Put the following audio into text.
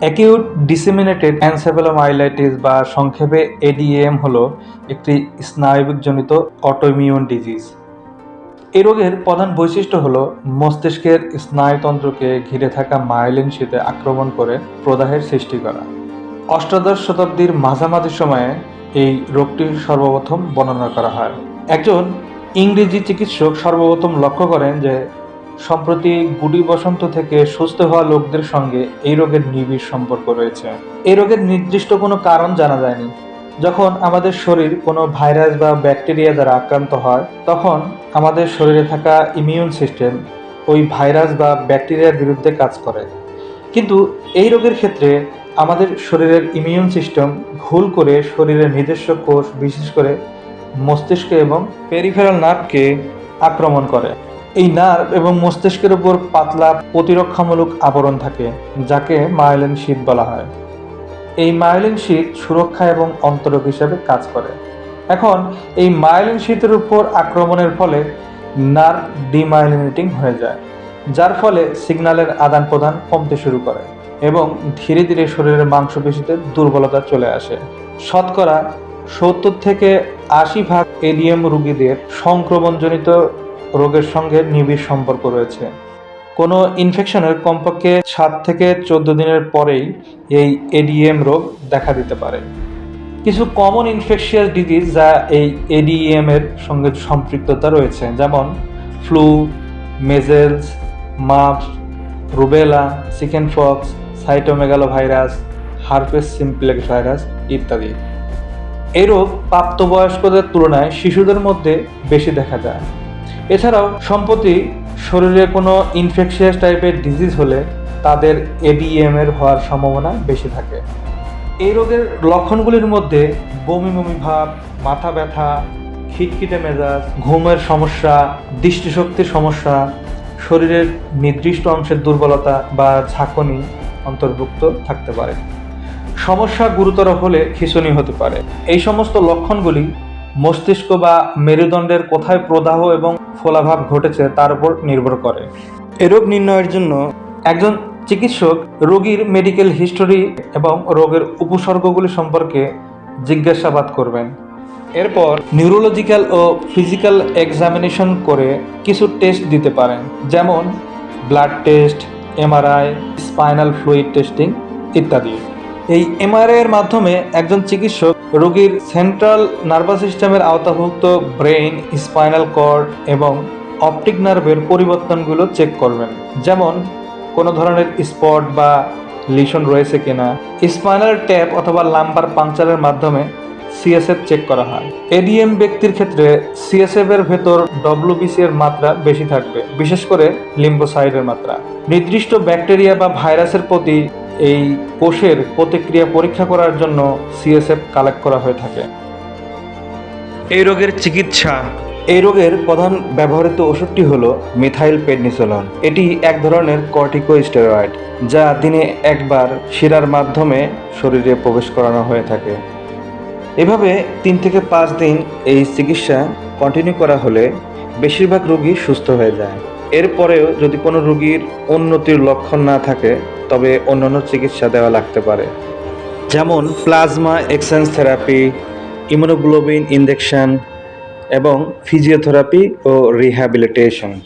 Acute disseminated অ্যানসেফেলোমাইলাইটিস বা সংক্ষেপে ADM হলো একটি স্নায়বিকজনিত অটোইমিউন ডিজিজ এই রোগের প্রধান বৈশিষ্ট্য হলো মস্তিষ্কের স্নায়ুতন্ত্রকে ঘিরে থাকা মাইলিন শীতে আক্রমণ করে প্রদাহের সৃষ্টি করা। অষ্টাদশ শতাব্দীর মাঝামাঝি সময়ে এই রোগটি সর্বপ্রথম বর্ণনা করা হয়। একজন ইংরেজি চিকিৎসক সর্বপ্রথম লক্ষ্য করেন যে সম্প্রতি গুডি বসন্ত থেকে সুস্থ হওয়া লোকদের সঙ্গে এই রোগের নিবিড় সম্পর্ক রয়েছে। এই রোগের নির্দিষ্ট কোনো কারণ জানা যায়নি। যখন আমাদের শরীর কোনো ভাইরাস বা ব্যাকটেরিয়া দ্বারা আক্রান্ত হয়, তখন আমাদের শরীরে থাকা ইমিউন সিস্টেম ওই ভাইরাস বা ব্যাকটেরিয়ার বিরুদ্ধে কাজ করে। কিন্তু এই রোগের ক্ষেত্রে আমাদের শরীরের ইমিউন সিস্টেম ভুল করে শরীরের নিজস্ব কোষ, বিশেষ করে মস্তিষ্ক এবং পেরিফেরাল নার্ভকে আক্রমণ করে। এই নার্ভ এবং মস্তিষ্কের উপর পাতলা প্রতিরক্ষামূলক আবরণ থাকে, যাকে মায়োলিন শীত বলা হয়। এই মায়োলিন শীত সুরক্ষা এবং অন্তরক হিসাবে কাজ করে। এখন, এই মায়োলিন শীতের উপর আক্রমণের ফলে নার্ভ ডিমাইলিনেটিং হয়ে যায়, যার ফলে সিগন্যালের আদান প্রদান কমতে শুরু করে এবং ধীরে ধীরে শরীরের মাংসপেশিতে দুর্বলতা চলে আসে। শতকরা সত্তর থেকে আশি ভাগ এডিএম রুগীদের সংক্রমণজনিত রোগের সঙ্গে নিবিড় সম্পর্ক রয়েছে। কোনো ইনফেকশনের কমপক্ষে সাত থেকে চোদ্দ দিনের পরেই এই এডিএম রোগ দেখা দিতে পারে। কিছু কমন ইনফেকশিয়াস ডিজিজ যা এই এডিএম এর সঙ্গে সম্পৃক্ততা রয়েছে, যেমন flu measles mumps rubella chicken pox cytomegalo virus herpes simplex virus ইত্যাদি। এই রোগ প্রাপ্তবয়স্কদের তুলনায় শিশুদের মধ্যে বেশি দেখা যায়। এছাড়াও সম্প্রতি শরীরে কোনো ইনফেকশিয়াস টাইপের ডিজিজ হলে তাদের এডিএম এর হওয়ার সম্ভাবনা বেশি থাকে। এই রোগের লক্ষণগুলির মধ্যে বমি বমি ভাব, মাথা ব্যথা, খিটখিটে মেজাজ, ঘুমের সমস্যা দৃষ্টিশক্তির সমস্যা, শরীরের নির্দিষ্ট অংশের দুর্বলতা বা ঝাঁকুনি অন্তর্ভুক্ত থাকতে পারে। সমস্যা গুরুতর হলে খিঁচুনি হতে পারে। এই সমস্ত লক্ষণগুলি মস্তিষ্ক বা মেরুদণ্ডের কোথায় প্রদাহ এবং ফোলাভাব ঘটেছে তার উপর নির্ভর করে। এ রোগ নির্ণয়ের জন্য একজন চিকিৎসক রোগীর মেডিকেল হিস্টোরি এবং রোগের উপসর্গগুলি সম্পর্কে জিজ্ঞাসাবাদ করবেন। এরপর নিউরোলজিক্যাল ও ফিজিক্যাল এক্সামিনেশন করে কিছু টেস্ট দিতে পারেন, যেমন blood test MRI spinal fluid testing ইত্যাদি। এই এমআরআই এর মাধ্যমে একজন চিকিৎসক রোগীর সেন্ট্রাল নার্ভাস সিস্টেমের আওতাভুক্ত ব্রেইন, স্পাইনাল কর্ড এবং অপটিক নার্ভের পরিবর্তনগুলো চেক করবেন। যেমন, কোনো ধরনের স্পট বা লিশন রয়েছে কিনা। স্পাইনাল ট্যাপ অথবা লাম্বার পাংচারের মাধ্যমে সিএসএফ চেক করা হয়। এডিএম ব্যক্তির ক্ষেত্রে সিএসএফ এর ভেতর ডব্লিউবিসি এর মাত্রা বেশি থাকবে, বিশেষ করে লিম্বোসাইডের মাত্রা। নির্দিষ্ট ব্যাকটেরিয়া বা ভাইরাসের প্রতি এই কোষের প্রতিক্রিয়া পরীক্ষা করার জন্য সিএসএফ কালেক্ট করা হয়ে থাকে। এই রোগের চিকিৎসা। এই রোগের প্রধান ব্যবহৃত ওষুধটি হল মিথাইল পেডনিসোলন। এটি এক ধরনের কর্টিকোস্টেরয়েড যা দিনে একবার শিরার মাধ্যমে শরীরে প্রবেশ করানো হয়ে থাকে। এভাবে তিন থেকে পাঁচ দিন এই চিকিৎসা কন্টিনিউ করা হলে বেশিরভাগ রোগী সুস্থ হয়ে যায়। এরপরেও যদি কোনো রোগীর উন্নতির লক্ষণ না থাকে, তবে অন্যান্য চিকিৎসা দেওয়া লাগতে পারে। যেমন plasma exchange therapy, immunoglobulin injection এবং ফিজিওথেরাপি ও রিহ্যাবিলিটেশন।